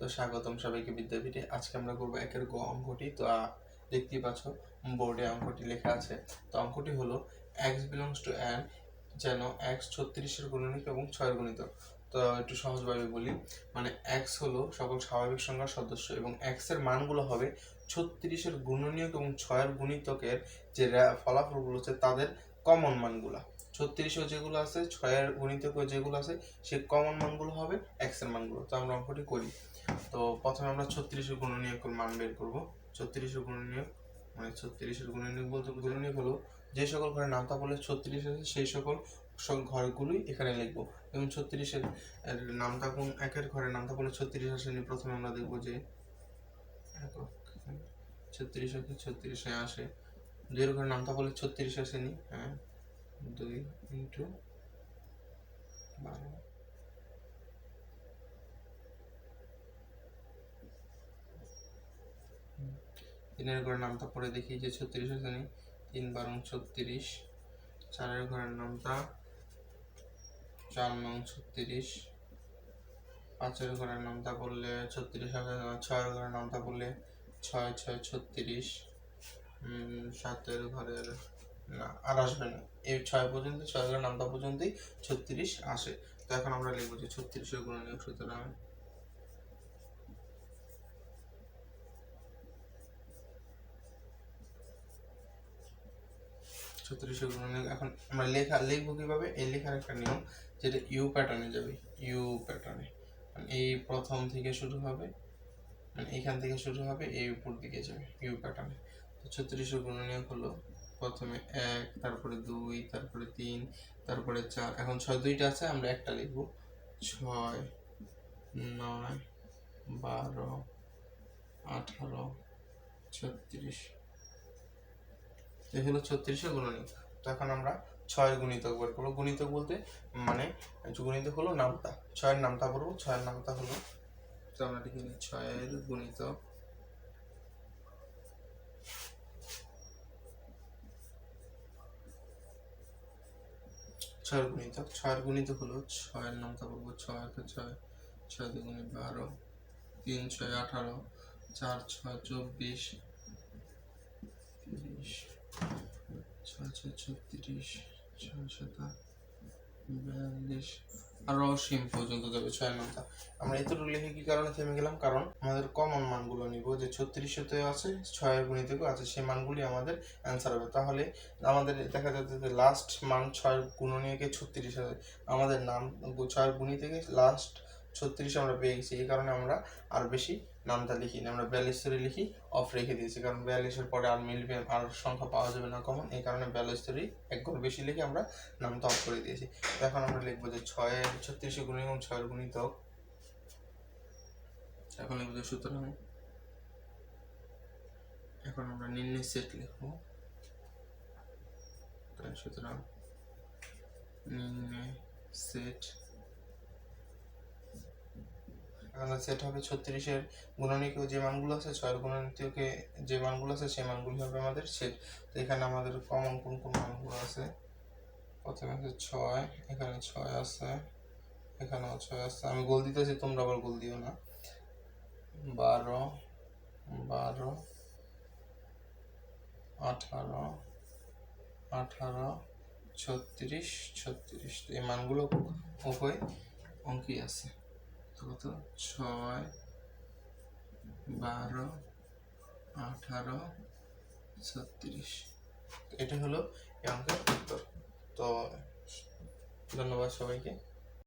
তো স্বাগতম সবাইকে বিদ্যাপীঠে। আজকে আমরা করব একের গ অঙ্কটি। তো দেখতেই পাচ্ছ, বোর্ডে অঙ্কটি লেখা আছে। তো অঙ্কটি হলো এক্স বিলংস টু অ্যান যেন এক্স ছত্রিশের গুণনীয়ক এবং ছয়ের গুণিতক। তো একটু সহজভাবে বলি মানে এক্স হলো সকল স্বাভাবিক সংখ্যার সদস্য এবং এক্সের মানগুলো হবে ছত্রিশের গুণনীয়ক এবং ছয়ের গুণিতকের যে ফলাফলগুলো হচ্ছে তাদের কমন মানগুলা। ছত্রিশও যেগুলো আছে, ছয়ের গুণিতক যেগুলো আছে সেই কমন মানগুলো হবে এক্সের মানগুলো। তো আমরা অঙ্কটি করি। তো প্রথমে আমরা ছত্রিশের গুণনীয়কের মান বের করব। ছত্রিশের গুণনীয়ক মানে ছত্রিশের গুণনীয়ক বলতে গুণনীয়ক হলো যে সকল ঘরে নামতা বলে ছত্রিশ আছে, সেই সকল সব ঘরগুলোই এখানে লিখব। এবং ছত্রিশের নামতা কোন একের ঘরে নামতা বলে ছত্রিশ আসেনি, প্রথমে আমরা দেখব যে ছত্রিশ আছে ছত্রিশে আসে। দুইয়ের ঘরে নামতা বলে ছত্রিশ আসেনি হ্যাঁ। দুই ইন্টু বারো। তিনের ঘরের নামটা পড়ে দেখি যে ছত্রিশ আসেনি তিন বারং ছত্রিশ চারের ঘরের নামটা চার নং ছত্রিশ পাঁচের ঘরের নামটা বললে ছত্রিশ না, ছয়ের ঘরের নামটা বললে ছয় ছয় ছত্রিশ সাতের ঘরের না, আর আসবে না। এই ছয় পর্যন্ত ছয় ঘরের নামটা পর্যন্তই, ছত্রিশ আসে। তো এখন আমরা লিখব যে ছত্রিশের গুণনীয়ক সুতরাং ছত্রিশশো গুণনীয়ক, এখন আমরা লেখা, লিখব কীভাবে? এই লেখার একটা নিয়ম, যেটা ইউ প্যাটার্নে যাবে ইউ প্যাটার্নে এই প্রথম থেকে শুরু হবে মানে এখান থেকে শুরু হবে, এই উপর দিকে যাবে ইউ প্যাটার্নে তো ছত্রিশশো গুণনীয়ক হলো প্রথমে এক, তারপরে দুই, তারপরে তিন, তারপরে চার। এখন ছয় দুইটা আছে, আমরা একটা লিখব। ছয়, নয়, বারো, আঠারো, ছত্রিশ। এই হলো ছত্রিশের গুণনীয়ক। তো এখন আমরা ছয়ের গুণিতক বের করব। গুণিতক বলতে মানে গুণিতক হলো নামতা। ছয়ের নামতা করব, ছয়ের নামতা হলো, তো আমরা লিখে নিই, ছয়ের গুণিতক ছয়ের গুণিতক ছয়ের গুণিতক হলো ছয়ের নামতা করব ছয় একে ছয় ছয় দুগুণে বারো, তিন ছয় আঠারো, চার ছয় চব্বিশ, তিরিশ, ছয় ছয় ছত্রিশ, ছয় সাতা বিয়াল্লিশ আরও অসীম পর্যন্ত যাবে ছয় নামটা আমরা এতটুকু লিখে কি কারণে থেমে গেলাম? কারণ আমাদের কমন মানগুলো নিব, যে ছত্রিশতে আছে, ছয়ের গুণিতকও আছে, সেই মানগুলি আমাদের অ্যান্সার হবে। তাহলে আমাদের দেখা যাচ্ছে যে লাস্ট মান ছয়ের গুণনীয়কে ছত্রিশ হবে আমাদের নাম ছয়ের গুণিতকে লাস্ট ছত্রিশ আমরা পেয়ে গেছি, এই কারণে আমরা আর বেশি নামটা লিখি না আমরা বিয়াল্লিশ ধরে লিখি অফ রেখে দিয়েছি, কারণ বিয়াল্লিশের পরে আর মিলবে, আর সংখ্যা পাওয়া যাবে না কমন এই কারণে বিয়াল্লিশ ধরেই এক ঘর বেশি লিখে আমরা নামটা অফ করে দিয়েছি। এখন আমরা লিখব যে ছয়ের, ছত্রিশে গুণিত এবং ছয়ের গুণিতক। এখন লিখব যে সুতরাং এখন আমরা নির্ণয় সেট লিখব। সুতরাং নির্ণয় সেট এখন সেট হবে ছত্রিশের গুণনীকে যে মানগুলো আছে, ছয়ের গুণনীতিকে যে মানগুলো আছে, সেই মানগুলি হবে আমাদের সেট তো এখানে আমাদের কমন কোন কোন মানগুলো আছে? প্রথমে আছে ছয়, এখানে ছয় আছে, এখানেও ছয় আছে। আমি গোল দিতেছি, তোমরা আবার গোল দিও না। বারো বারো, আঠারো আঠারো, ছত্রিশ ছত্রিশ। এই মানগুলো উভয় অঙ্কই আছে। কত? ছয় বারো আঠারো ছত্রিশ। এটা হলো এই অঙ্কের উত্তর। তো ধন্যবাদ সবাইকে।